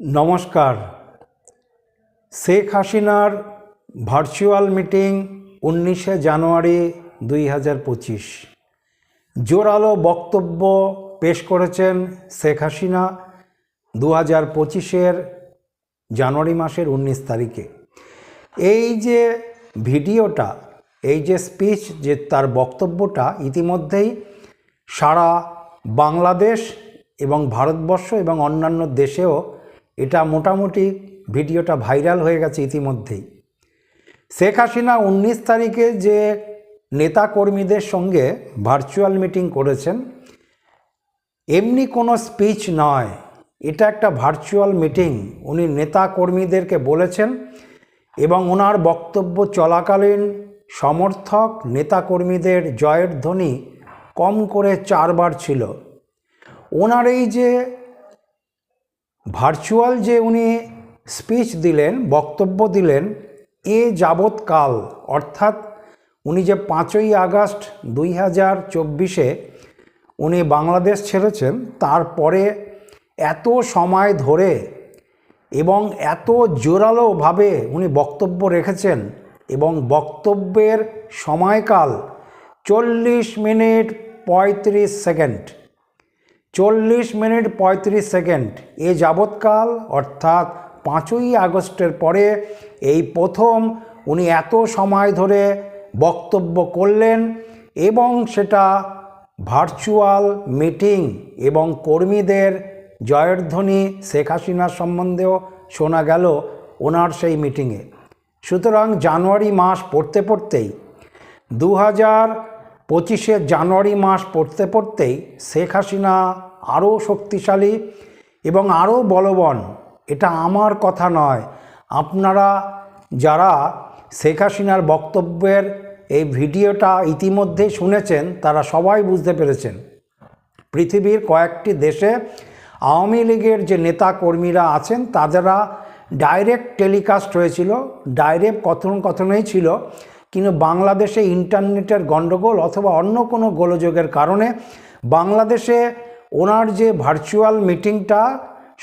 নমস্কার। শেখ হাসিনার virtual meeting উনিশে জানুয়ারি দুই হাজার পঁচিশ। জোরালো বক্তব্য পেশ করেছেন শেখ হাসিনা দু হাজার পঁচিশের জানুয়ারি মাসের উনিশ তারিখে। এই যে ভিডিওটা, এই যে স্পিচ, যে তার বক্তব্যটা ইতিমধ্যেই সারা বাংলাদেশ এবং ভারতবর্ষ এবং অন্যান্য দেশেও এটা মোটামুটি ভিডিওটা ভাইরাল হয়ে গেছে ইতিমধ্যেই। শেখ হাসিনা উনিশ তারিখে যে নেতা কর্মীদের সঙ্গে ভার্চুয়াল মিটিং করেছেন, এমনি কোনো স্পিচ নয়। এটা একটা ভার্চুয়াল মিটিং উনি নেতা কর্মীদেরকে বলেছেন এবং ওনার বক্তব্য চলাকালীন সমর্থক নেতাকর্মীদের জয়ের ধ্বনি কম করে চারবার ছিল। ওনার এই যে ভার্চুয়াল যে উনি স্পিচ দিলেন, বক্তব্য দিলেন, এ যাবৎকাল, অর্থাৎ উনি যে পাঁচই আগস্ট দুই হাজার চব্বিশে উনি বাংলাদেশ ছেড়েছেন, তারপরে এত সময় ধরে এবং এত জোরালোভাবে উনি বক্তব্য রেখেছেন এবং বক্তব্যের সময়কাল চল্লিশ মিনিট পঁয়ত্রিশ সেকেন্ড। চল্লিশ মিনিট পঁয়ত্রিশ সেকেন্ড। এ যাবৎকাল, অর্থাৎ পাঁচই আগস্টের পরে এই প্রথম উনি এত সময় ধরে বক্তব্য করলেন এবং সেটা ভার্চুয়াল মিটিং এবং কর্মীদের জয়ধ্বনি শেখ হাসিনার সম্বন্ধেও শোনা গেল ওনার সেই মিটিংয়ে। সুতরাং জানুয়ারি মাস পড়তে পড়তেই দু হাজার পঁচিশের জানুয়ারি মাস পড়তে পড়তেই শেখ হাসিনা আরও শক্তিশালী এবং আরও বলবন। এটা আমার কথা নয়। আপনারা যারা শেখ হাসিনার বক্তব্যের এই ভিডিওটা ইতিমধ্যেই শুনেছেন, তারা সবাই বুঝতে পেরেছেন। পৃথিবীর কয়েকটি দেশে আওয়ামী লীগের যে নেতা কর্মীরা আছেন, তাদেরা ডাইরেক্ট টেলিকাস্ট হয়েছিল ডাইরেক্ট কথন কথনই ছিল। কিন্তু বাংলাদেশে ইন্টারনেটের গণ্ডগোল অথবা অন্য কোনো গোলযোগের কারণে বাংলাদেশে ওনার যে ভার্চুয়াল মিটিংটা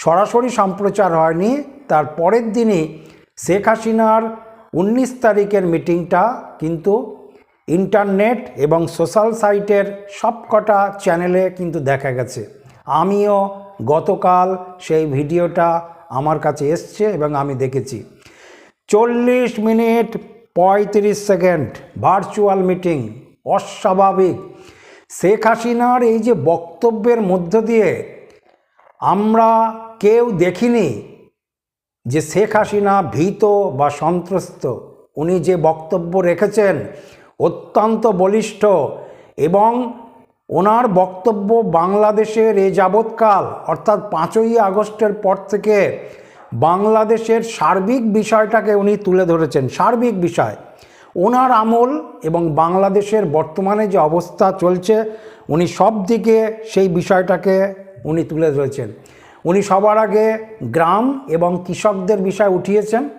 সরাসরি সম্প্রচার হয়নি, তার পরের দিনই শেখ হাসিনার উনিশ তারিখের মিটিংটা কিন্তু ইন্টারনেট এবং সোশ্যাল সাইটের সবকটা চ্যানেলে কিন্তু দেখা গেছে। আমিও গতকাল সেই ভিডিওটা আমার কাছে এসছে এবং আমি দেখেছি। চল্লিশ মিনিট পঁয়ত্রিশ সেকেন্ড ভার্চুয়াল মিটিং, অস্বাভাবিক। শেখ হাসিনার এই যে বক্তব্যের মধ্য দিয়ে আমরা কেউ দেখিনি যে শেখ হাসিনা ভীত বা সন্ত্রস্ত। উনি যে বক্তব্য রেখেছেন অত্যন্ত বলিষ্ঠ এবং ওনার বক্তব্য বাংলাদেশের এ যাবৎকাল, অর্থাৎ পাঁচই আগস্টের পর থেকে বাংলাদেশের সার্বিক বিষয়টাকে উনি তুলে ধরেছেন। সার্বিক বিষয়। ওনার আমল এবং বাংলাদেশের বর্তমানে যে অবস্থা চলছে, উনি সব দিকে সেই বিষয়টাকে উনি তুলে ধরেছেন। উনি সবার আগে গ্রাম এবং কৃষকদের বিষয় উঠিয়েছেন।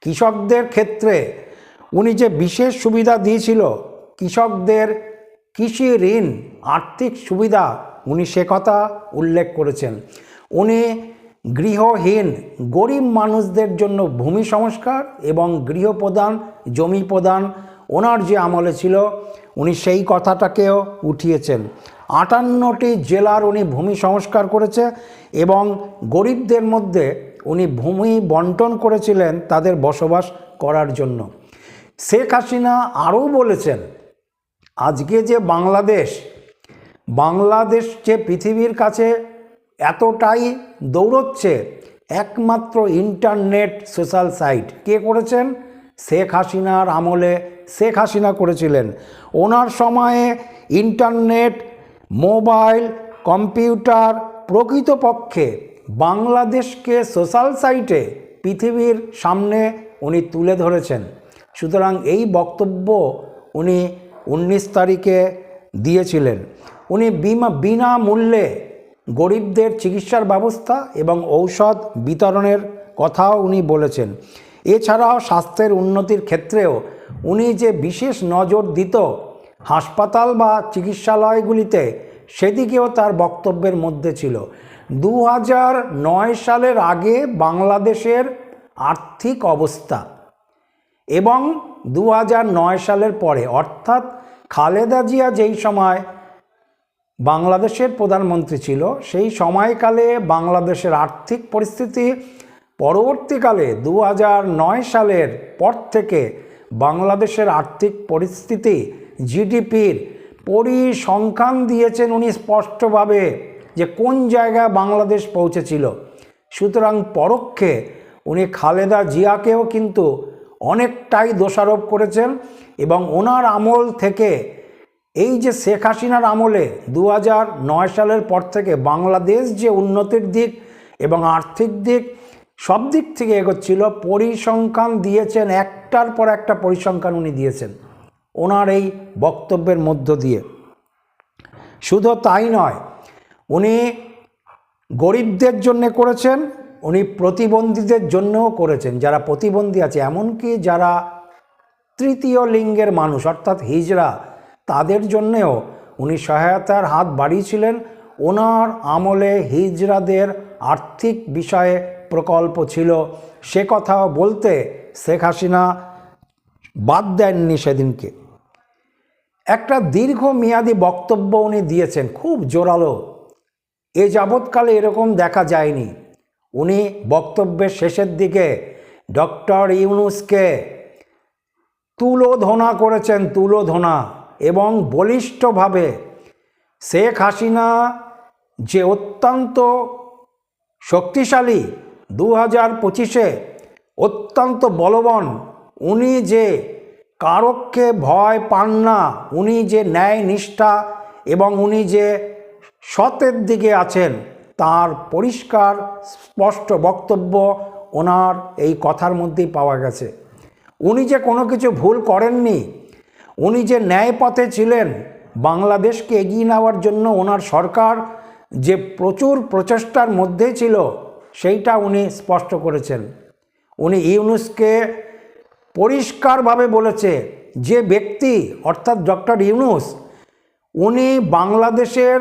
কৃষকদের ক্ষেত্রে উনি যে বিশেষ সুবিধা দিয়েছিল, কৃষকদের কৃষি ঋণ, আর্থিক সুবিধা উনি সে কথা উল্লেখ করেছেন। উনি গৃহহীন গরিব মানুষদের জন্য ভূমি সংস্কার এবং গৃহপ্রদান জমি প্রদান ওনার যে আমলে ছিল, উনি সেই কথাটাকেও উঠিয়েছেন। আটান্নটি জেলার উনি ভূমি সংস্কার করেছে এবং গরিবদের মধ্যে উনি ভূমি বন্টন করেছিলেন তাদের বসবাস করার জন্য। শেখ হাসিনা আরও বলেছেন, আজকে যে বাংলাদেশ বাংলাদেশ যে পৃথিবীর কাছে এতটাই দৌড়চ্ছে একমাত্র ইন্টারনেট সোশ্যাল সাইট। কে করেছেন? শেখ হাসিনার আমলে শেখ হাসিনা করেছিলেন। ওনার সময়ে ইন্টারনেট, মোবাইল, কম্পিউটার প্রকৃতপক্ষে বাংলাদেশকে সোশ্যাল সাইটে পৃথিবীর সামনে উনি তুলে ধরেছেন। সুতরাং এই বক্তব্য উনি উনিশ তারিখে দিয়েছিলেন। উনি বিমা, বিনামূল্যে গরিবদের চিকিৎসার ব্যবস্থা এবং ঔষধ বিতরণের কথাও উনি বলেছেন। এছাড়াও স্বাস্থ্যের উন্নতির ক্ষেত্রেও উনি যে বিশেষ নজর দিত হাসপাতাল বা চিকিৎসালয়গুলিতে, সেদিকেও তার বক্তব্যের মধ্যে ছিল। দু সালের আগে বাংলাদেশের আর্থিক অবস্থা এবং দু সালের পরে, অর্থাৎ খালেদা জিয়া যেই সময় বাংলাদেশের প্রধানমন্ত্রী ছিল, সেই সময়কালে বাংলাদেশের আর্থিক পরিস্থিতি পরবর্তীকালে দু সালের পর থেকে বাংলাদেশের আর্থিক পরিস্থিতি জিডিপির পরিসংখ্যান দিয়েছেন উনি স্পষ্টভাবে যে কোন জায়গায় বাংলাদেশ পৌঁছেছিল। সুতরাং পরোক্ষে উনি খালেদা জিয়াকেও কিন্তু অনেকটাই দোষারোপ করেছেন এবং ওনার আমল থেকে এই যে শেখ হাসিনার আমলে দু নয় সালের পর থেকে বাংলাদেশ যে উন্নতির দিক এবং আর্থিক দিক সব দিক থেকে এগোচ্ছিল, পরিসংখ্যান দিয়েছেন, একটার পর একটা পরিসংখ্যান উনি দিয়েছেন ওনার এই বক্তব্যের মধ্য দিয়ে। শুধু তাই নয়, উনি গরিবদের জন্য করেছেন, উনি প্রতিবন্ধীদের জন্যও করেছেন। যারা প্রতিবন্ধী আছে, এমনকি যারা তৃতীয় লিঙ্গের মানুষ, অর্থাৎ হিজড়া তাদের জন্যেও উনি সহায়তার হাত বাড়িয়েছিলেন ওনার আমলে হিজরাদের আর্থিক বিষয়ে প্রকল্প ছিল। সে কথাও বলতে শেখ হাসিনা বাদ দেননি সেদিনকে। একটা দীর্ঘমেয়াদী বক্তব্য উনি দিয়েছেন, খুব জোরালো। এ যাবৎকালে এরকম দেখা যায়নি। উনি বক্তব্যের শেষের দিকে ডক্টর ইউনুসকে তুলোধনা করেছেন, তুলোধনা। এবং বলিষ্ঠভাবে, শেখ হাসিনা যে অত্যন্ত শক্তিশালী দু হাজার পঁচিশে অত্যন্ত বলবান, উনি যে কারককে ভয় পান না, উনি যে ন্যায় নিষ্ঠা এবং উনি যে সতের দিকে আছেন, তার পরিষ্কার, স্পষ্ট বক্তব্য ওনার এই কথার মধ্যেই পাওয়া গেছে। উনি যে কোনো কিছু ভুল করেননি উনি যে ন্যায় পথে ছিলেন, বাংলাদেশকে এগিয়ে নেওয়ার জন্য ওনার সরকার যে প্রচুর প্রচেষ্টার মধ্যে ছিল, সেইটা উনি স্পষ্ট করেছেন। উনি ইউনুসকে পরিষ্কারভাবে বলেছে যে ব্যক্তি, অর্থাৎ ডক্টর ইউনুস, উনি বাংলাদেশের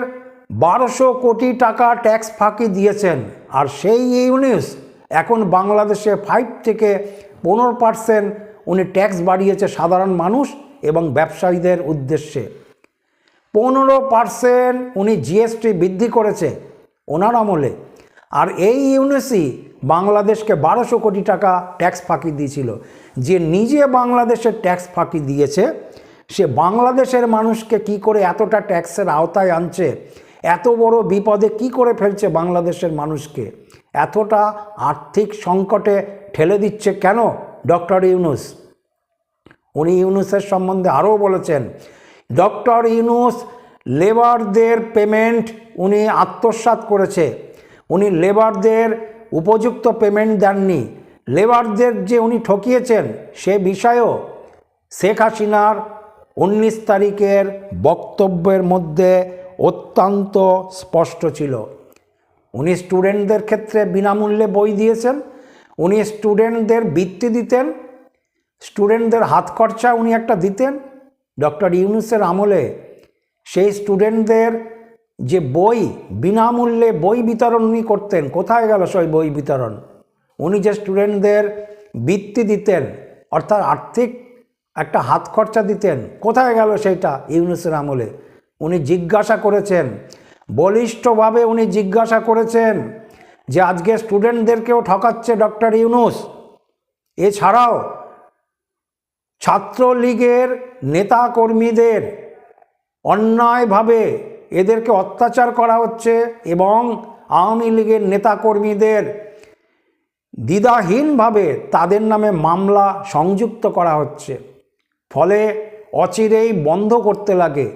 বারোশো কোটি টাকা ট্যাক্স ফাঁকি দিয়েছেন আর সেই ইউনিস এখন বাংলাদেশে ফাইভ থেকে পনেরো পার্সেন্ট উনি ট্যাক্স বাড়িয়েছে সাধারণ মানুষ। এবং ব্যবসায়ীদের উদ্দেশ্যে। পনেরো পার্সেন্ট উনি জিএসটি বৃদ্ধি করেছে ওনার আমলে। আর এই ইউনিসই বাংলাদেশকে বারোশো কোটি টাকা ট্যাক্স ফাঁকি দিয়েছিল। যে নিজে বাংলাদেশের ট্যাক্স ফাঁকি দিয়েছে, সে বাংলাদেশের মানুষকে কি করে এতটা ট্যাক্সের আওতায় আনছে, এত বড় বিপদে কি করে ফেলছে বাংলাদেশের মানুষকে, এতটা আর্থিক সংকটে ঠেলে দিচ্ছে কেন ডক্টর ইউনুস? উনি ইউনুসের সম্বন্ধে আরও বলেছেন, ডক্টর ইউনুস, লেবারদের পেমেন্ট উনি আত্মসাৎ করেছে। উনি লেবারদের উপযুক্ত পেমেন্ট দেননি। লেবারদের যে উনি ঠকিয়েছেন সে বিষয়েও শেখ হাসিনার উনিশ তারিখের বক্তব্যের মধ্যে অত্যন্ত স্পষ্ট ছিল। উনি স্টুডেন্টদের ক্ষেত্রে বিনামূল্যে বই দিয়েছেন, উনি স্টুডেন্টদের বৃত্তি দিতেন স্টুডেন্টদের হাত খরচা উনি একটা দিতেন। ডক্টর ইউনুসের আমলে সেই স্টুডেন্টদের যে বই, বিনামূল্যে বই বিতরণ উনি করতেন। কোথায় গেল সেই বই বিতরণ? উনি যে স্টুডেন্টদের বৃত্তি দিতেন, অর্থাৎ আর্থিক একটা হাত খরচা দিতেন, কোথায় গেল সেইটা ইউনুসের আমলে? উনি জিজ্ঞাসা করেছেন। বলিষ্ঠভাবে উনি জিজ্ঞাসা করেছেন যে আজকে স্টুডেন্টদেরকেও ঠকাচ্ছে ডক্টর ইউনুস। এছাড়াও ছাত্রলীগের নেতাকর্মীদের অন্যায়ভাবে এদেরকে অত্যাচার করা হচ্ছে এবং আওয়ামী লীগের নেতাকর্মীদের দ্বিধাহীনভাবে তাদের নামে মামলা সংযুক্ত করা হচ্ছে। ফলে অচিরেই বন্ধ করতে লাগে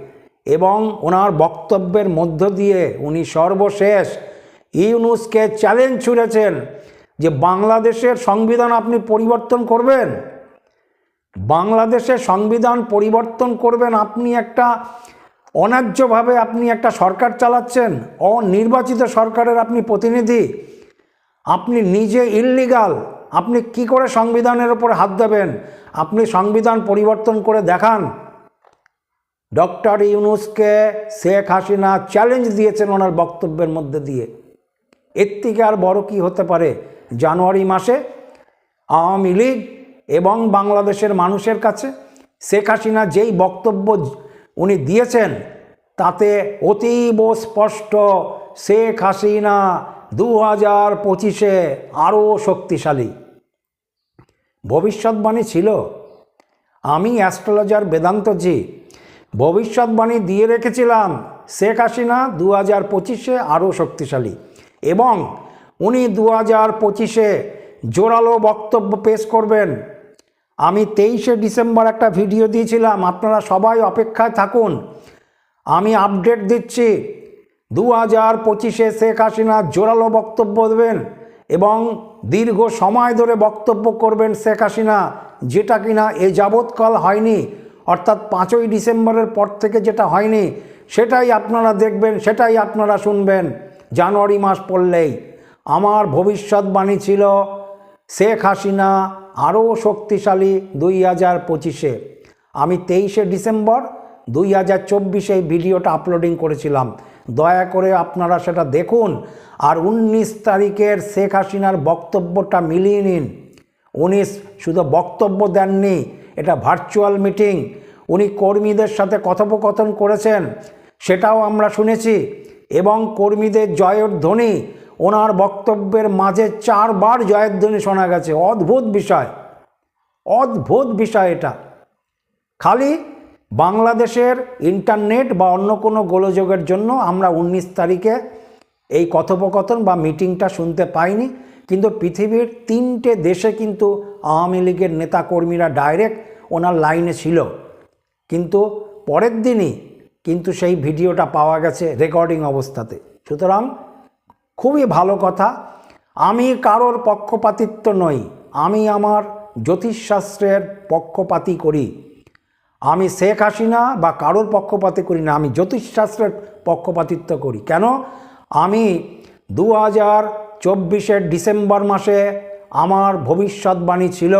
এবং ওনার বক্তব্যের মধ্য দিয়ে উনি সর্বশেষ ইউনুসকে চ্যালেঞ্জ ছুড়েছেন যে বাংলাদেশের সংবিধান আপনি পরিবর্তন করবেন। বাংলাদেশের সংবিধান পরিবর্তন করবেন আপনি একটা অন্যায্যভাবে আপনি একটা সরকার চালাচ্ছেন, অনির্বাচিত সরকারের আপনি প্রতিনিধি, আপনি নিজে ইললিগাল আপনি কি করে সংবিধানের ওপর হাত দেবেন, আপনি সংবিধান পরিবর্তন করে দেখান। ডক্টর ইউনুসকে শেখ হাসিনা চ্যালেঞ্জ দিয়েছেন ওনার বক্তব্যের মধ্যে দিয়ে। এর থেকে আর বড় কি হতে পারে? জানুয়ারি মাসে আওয়ামী লীগ এবং বাংলাদেশের মানুষের কাছে শেখ হাসিনা যেই বক্তব্য উনি দিয়েছেন, তাতে অতীব স্পষ্ট শেখ হাসিনা দু হাজার পঁচিশে আরও শক্তিশালী। ভবিষ্যৎবাণী ছিল। আমি অ্যাস্ট্রোলজার বেদান্তজি ভবিষ্যৎবাণী দিয়ে রেখেছিলাম শেখ হাসিনা দু হাজার পঁচিশে আরও শক্তিশালী এবং উনি দু হাজার পঁচিশে জোরালো বক্তব্য পেশ করবেন। আমি তেইশে ডিসেম্বর একটা ভিডিও দিয়েছিলাম, আপনারা সবাই অপেক্ষায় থাকুন। আমি আপডেট দিচ্ছি দু হাজার পঁচিশে শেখ হাসিনা জোরালো বক্তব্য দেবেন এবং দীর্ঘ সময় ধরে বক্তব্য করবেন শেখ হাসিনা, যেটা কিনা এ যাবৎকাল হয়নি, অর্থাৎ পাঁচই ডিসেম্বরের পর থেকে যেটা হয়নি, সেটাই আপনারা দেখবেন, সেটাই আপনারা শুনবেন, জানুয়ারি মাস পড়লেই। আমার ভবিষ্যৎবাণী ছিল, শেখ হাসিনা আরও শক্তিশালী দুই হাজার পঁচিশে। আমি তেইশে ডিসেম্বর দুই হাজার চব্বিশে ভিডিওটা আপলোডিং করেছিলাম। দয়া করে আপনারা সেটা দেখুন আর উনিশ তারিখের শেখ হাসিনার বক্তব্যটা মিলিয়ে নিন। উনি শুধু বক্তব্য দেননি, এটা ভার্চুয়াল মিটিং উনি কর্মীদের সাথে কথোপকথন করেছেন, সেটাও আমরা শুনেছি। এবং কর্মীদের জয়ের ধ্বনি ওনার বক্তব্যের মাঝে চারবার জয়ের ধ্বনি শোনা গেছে। অদ্ভুত বিষয়। অদ্ভুত বিষয় এটা। খালি বাংলাদেশের ইন্টারনেট বা অন্য কোনো গোলযোগের জন্য আমরা উনিশ তারিখে এই কথোপকথন বা মিটিংটা শুনতে পাইনি, কিন্তু পৃথিবীর তিনটে দেশে কিন্তু আওয়ামী লীগের নেতাকর্মীরা ডাইরেক্ট ওনার লাইনে ছিল। কিন্তু পরের দিনই কিন্তু সেই ভিডিওটা পাওয়া গেছে রেকর্ডিং অবস্থাতে। সুতরাং খুবই ভালো কথা। আমি কারোর পক্ষপাতিত্ব নই, আমি আমার জ্যোতিষশাস্ত্রের পক্ষপাতি করি। আমি শেখ হাসিনা বা কারোর পক্ষপাতি করি না, আমি জ্যোতিষশাস্ত্রের পক্ষপাতিত্ব করি। কেন? আমি দু হাজার চব্বিশের ডিসেম্বর মাসে আমার ভবিষ্যৎবাণী ছিল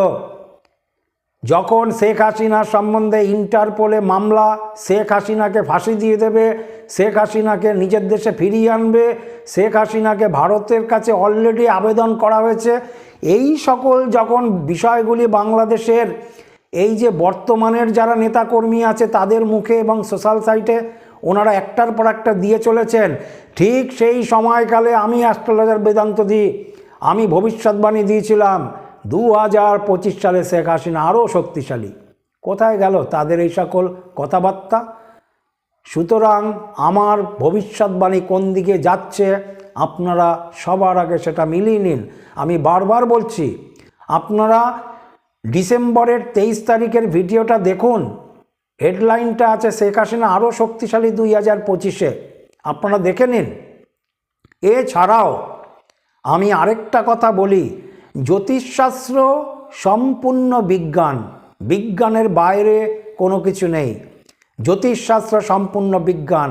যখন শেখ হাসিনা সম্বন্ধে ইন্টারপোলে মামলা, শেখ হাসিনাকে ফাঁসি দিয়ে দেবে, শেখ হাসিনাকে নিজের দেশে ফিরিয়ে আনবে, শেখ হাসিনাকে ভারতের কাছে অলরেডি আবেদন করা হয়েছে, এই সকল যখন বিষয়গুলি বাংলাদেশের, এই যে বর্তমানের যারা নেতাকর্মী আছে তাদের মুখে এবং সোশ্যাল সাইটে, ওনারা একটার পর একটা দিয়ে চলেছেন, ঠিক সেই সময়কালে আমি অ্যাস্ট্রোলজার বেদান্ত দিই আমি ভবিষ্যৎবাণী দিয়েছিলাম দু হাজার পঁচিশ সালে শেখ হাসিনা আরও শক্তিশালী। কোথায় গেল তাদের এই সকল কথাবার্তা? সুতরাং আমার ভবিষ্যৎবাণী কোন দিকে যাচ্ছে আপনারা সবার আগে সেটা মিলিয়ে নিন। আমি বারবার বলছি, আপনারা ডিসেম্বরের তেইশ তারিখের ভিডিওটা দেখুন। হেডলাইনটা আছে শেখ হাসিনা আরও শক্তিশালী দুই হাজার পঁচিশে। আপনারা দেখে নিন। এছাড়াও আমি আরেকটা কথা বলি জ্যোতিষশাস্ত্র সম্পূর্ণ বিজ্ঞান। বিজ্ঞানের বাইরে কোনো কিছু নেই। জ্যোতিষশাস্ত্র সম্পূর্ণ বিজ্ঞান।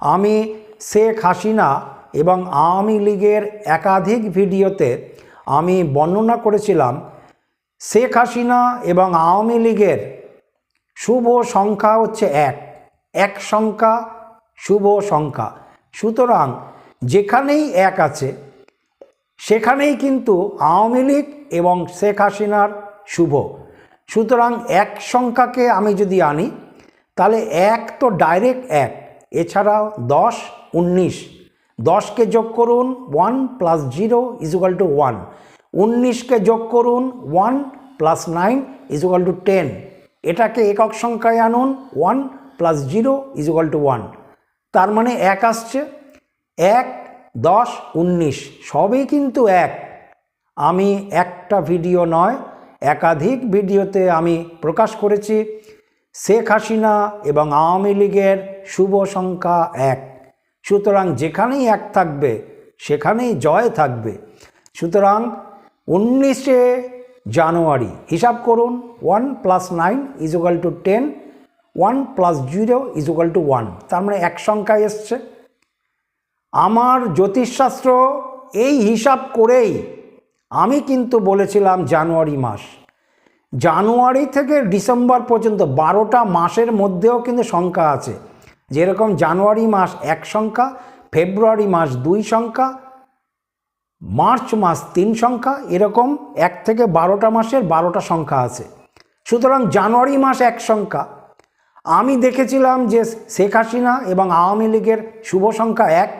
আমি শেখ হাসিনা এবং আওয়ামী লীগের একাধিক ভিডিওতে আমি বর্ণনা করেছিলাম, শেখ হাসিনা এবং আওয়ামী লীগের শুভ সংখ্যা হচ্ছে এক। এক সংখ্যা, শুভ সংখ্যা। সুতরাং যেখানেই এক আছে সেখানেই কিন্তু আওয়ামী লীগ এবং শেখ হাসিনার শুভ। সুতরাং এক সংখ্যাকে আমি যদি আনি, তাহলে এক তো ডাইরেক্ট এক, এছাড়াও দশ, উনিশ। দশকে যোগ করুন one plus zero is equal to one উনিশকে যোগ করুন one plus nine is equal to ten এটাকে একক সংখ্যায় আনুন one plus zero is equal to one তার মানে এক আসছে। এক দশ, উনিশ, সবই কিন্তু এক। আমি একটা ভিডিও নয়, একাধিক ভিডিওতে আমি প্রকাশ করেছি। শেখ হাসিনা এবং আওয়ামী লীগের শুভ সংখ্যা এক। সুতরাং যেখানেই এক থাকবে, সেখানেই জয় থাকবে। সুতরাং উনিশে জানুয়ারি, হিসাব করুন, one plus nine is equal to ten, one plus zero is equal to one. তার মানে এক সংখ্যায় এসছে। আমার জ্যোতিষশাস্ত্র এই হিসাব করেই আমি কিন্তু বলেছিলাম জানুয়ারি মাস। জানুয়ারি থেকে ডিসেম্বর পর্যন্ত বারোটা মাসের মধ্যেও কিন্তু সংখ্যা আছে। যেরকম জানুয়ারি মাস এক সংখ্যা, ফেব্রুয়ারি মাস দুই সংখ্যা, মার্চ মাস তিন সংখ্যা, এরকম এক থেকে বারোটা মাসের বারোটা সংখ্যা আছে। সুতরাং জানুয়ারি মাস এক সংখ্যা। আমি দেখেছিলাম যে শেখ হাসিনা এবং আওয়ামী লীগের শুভ সংখ্যা এক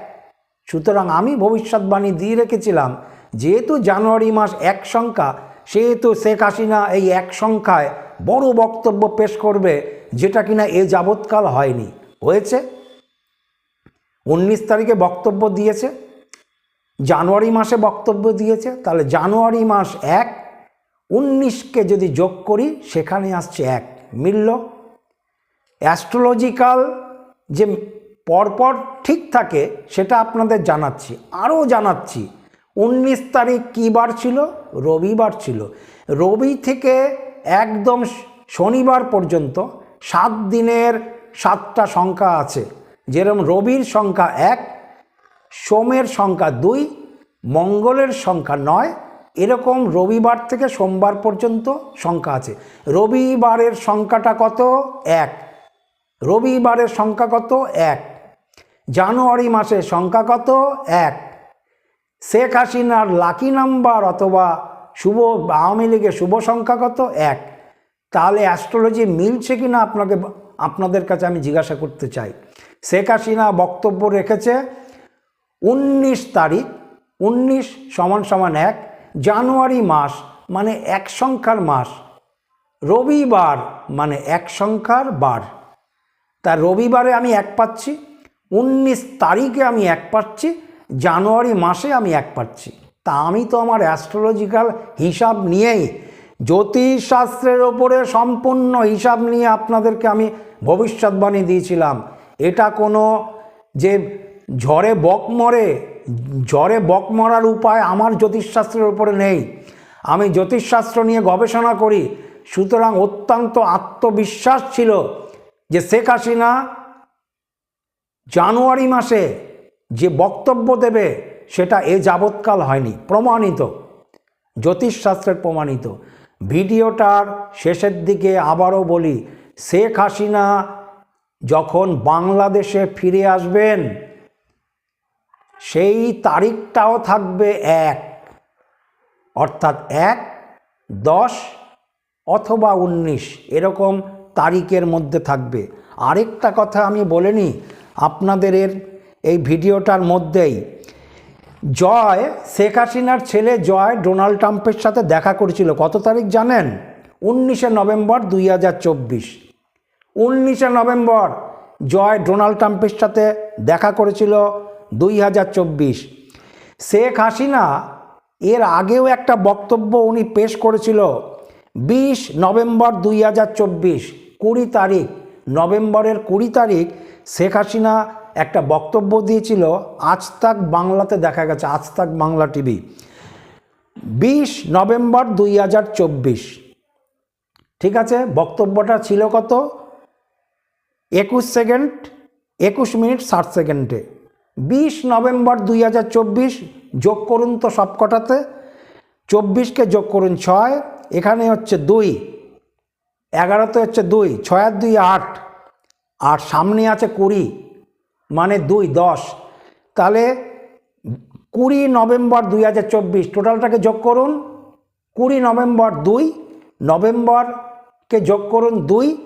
সুতরাং আমি ভবিষ্যৎবাণী দিয়ে রেখেছিলাম, যেহেতু জানুয়ারি মাস এক সংখ্যা, সেহেতু শেখ হাসিনা এই এক সংখ্যায় বড় বক্তব্য পেশ করবে, যেটা কিনা এ যাবৎকাল হয়নি। হয়েছে। উনিশ তারিখে বক্তব্য দিয়েছে। জানুয়ারি মাসে বক্তব্য দিয়েছে। তাহলে জানুয়ারি মাস এক, উনিশকে যদি যোগ করি, সেখানে আসছে এক। মিলল? অ্যাস্ট্রোলজিক্যাল যে পরপর ঠিক থাকে, সেটা আপনাদের জানাচ্ছি। আরও জানাচ্ছি, উনিশ তারিখ কী বার ছিল? রবিবার ছিল। রবি থেকে একদম শনিবার পর্যন্ত সাত দিনের সাতটা সংখ্যা আছে। যেরকম রবির সংখ্যা এক, সোমের সংখ্যা দুই, মঙ্গলের সংখ্যা নয়, এরকম রবিবার থেকে সোমবার পর্যন্ত সংখ্যা আছে। রবিবারের সংখ্যাটা কত? এক। রবিবারের সংখ্যা কত? এক। জানুয়ারি মাসে সংখ্যা কত? এক। শেখ হাসিনার লাকি নাম্বার অথবা শুভ, আওয়ামী লীগের শুভ সংখ্যা কত? এক। তাহলে অ্যাস্ট্রোলজি মিলছে কি না আপনাকে, আপনাদের কাছে আমি জিজ্ঞাসা করতে চাই। শেখ হাসিনা বক্তব্য রেখেছে উনিশ তারিখ, উনিশ সমান সমান এক, জানুয়ারি মাস মানে এক সংখ্যার মাস। রবিবার মানে এক সংখ্যার বার। তা রবিবারে আমি এক পাচ্ছি। উনিশ তারিখে আমি এক পাচ্ছি, জানুয়ারি মাসে আমি এক পাচ্ছি। তা আমি তো আমার অ্যাস্ট্রোলজিক্যাল হিসাব নিয়েই, জ্যোতিষশাস্ত্রের ওপরে সম্পূর্ণ হিসাব নিয়ে আপনাদেরকে আমি ভবিষ্যৎবাণী দিয়েছিলাম। এটা কোনো যে ঝড়ে বক মরে, ঝড়ে বক মরার উপায় আমার জ্যোতিষশাস্ত্রের উপরে নেই। আমি জ্যোতিষশাস্ত্র নিয়ে গবেষণা করি, সুতরাং অত্যন্ত আত্মবিশ্বাস ছিল যে শেখ হাসিনা জানুয়ারি মাসে যে বক্তব্য দেবে, সেটা এ যাবৎকাল হয়নি, প্রমাণিত, জ্যোতিষশাস্ত্রের প্রমাণিত। ভিডিওটার শেষের দিকে আবারও বলি, শেখ হাসিনা যখন বাংলাদেশে ফিরে আসবেন, সেই তারিখটাও থাকবে এক, অর্থাৎ এক, দশ অথবা উনিশ, এরকম তারিখের মধ্যে থাকবে। আরেকটা কথা আমি বলে নিই আপনাদের এর এই ভিডিওটার মধ্যেই জয়, শেখ হাসিনার ছেলে জয় ডোনাল্ড ট্রাম্পের সাথে দেখা করেছিল। কত তারিখ জানেন? উনিশে নভেম্বর দুই হাজার চব্বিশ। উনিশে নভেম্বর জয় ডোনাল্ড ট্রাম্পের সাথে দেখা করেছিল দুই হাজার চব্বিশ। শেখ হাসিনা এর আগেও একটা বক্তব্য উনি পেশ করেছিল, বিশ নভেম্বর দুই হাজার চব্বিশ, কুড়ি তারিখ, নভেম্বরের কুড়ি তারিখ শেখ হাসিনা একটা বক্তব্য দিয়েছিল আজ তাক বাংলাতে দেখা গেছে আজ তাক বাংলা টিভি। বিশ নভেম্বর দুই হাজার চব্বিশ। ঠিক আছে, বক্তব্যটা ছিল কত? একুশ সেকেন্ড, একুশ মিনিট ষাট সেকেন্ডে। বিশ নভেম্বর দুই হাজার চব্বিশ, যোগ করুন তো সবকটাতে। চব্বিশকে যোগ করুন ছয়, এখানে হচ্ছে দুই। এগারোতে হচ্ছে দুই, ছয় আর দুই আট। আর সামনে আছে কুড়ি মানে দুই, দশ। তাহলে কুড়ি নভেম্বর দুই হাজার চব্বিশ, টোটালটাকে যোগ করুন। কুড়ি নভেম্বর দুই, নভেম্বরকে যোগ করুন দুই,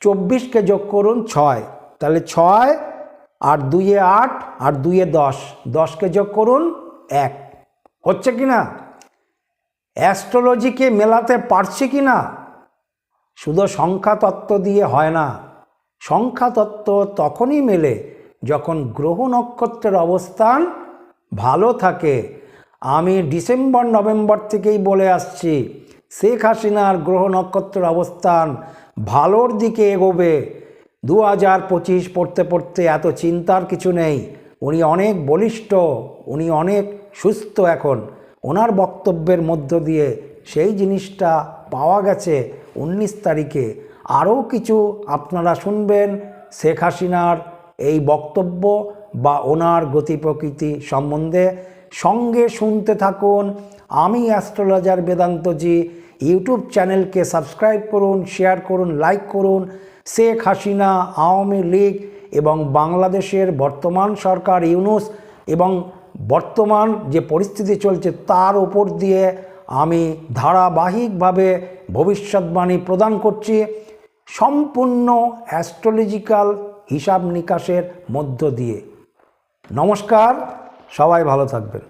চব্বিশকে যোগ করুন ছয়। তাহলে ছয় আর দুইয়ে আট আর দুইয়ে দশ, দশকে যোগ করুন এক। হচ্ছে কি না? অ্যাস্ট্রোলজিকে মেলাতে পারছি কি না? শুধু সংখ্যা তত্ত্ব দিয়ে হয় না। সংখ্যা তত্ত্ব তখনই মেলে যখন গ্রহ নক্ষত্রের অবস্থান ভালো থাকে। আমি ডিসেম্বর, নভেম্বর থেকেই বলে আসছি, শেখ হাসিনার গ্রহ নক্ষত্রের অবস্থান ভালোর দিকে এগোবে। দু হাজার পঁচিশ পড়তে পড়তে এত চিন্তার কিছু নেই। উনি অনেক বলিষ্ঠ, উনি অনেক সুস্থ এখন। ওনার বক্তব্যের মধ্য দিয়ে সেই জিনিসটা পাওয়া গেছে উনিশ তারিখে। আরও কিছু আপনারা শুনবেন শেখ হাসিনার এই বক্তব্য বা ওনার গতি প্রকৃতি সম্বন্ধে। সঙ্গে শুনতে থাকুন আমি অ্যাস্ট্রোলজার বেদান্তজি। ইউটিউব চ্যানেলকে সাবস্ক্রাইব করুন, শেয়ার করুন, লাইক করুন। শেখ হাসিনা, আওয়ামী লীগ এবং বাংলাদেশের বর্তমান সরকার ইউনুস এবং বর্তমান যে পরিস্থিতি চলছে তার উপর দিয়ে আমি ধারাবাহিকভাবে ভবিষ্যৎবাণী প্রদান করছি। সম্পূর্ণ অ্যাস্ট্রোলজিক্যাল হিসাব নিকাশের মধ্য দিয়ে। নমস্কার সবাই ভালো থাকবেন।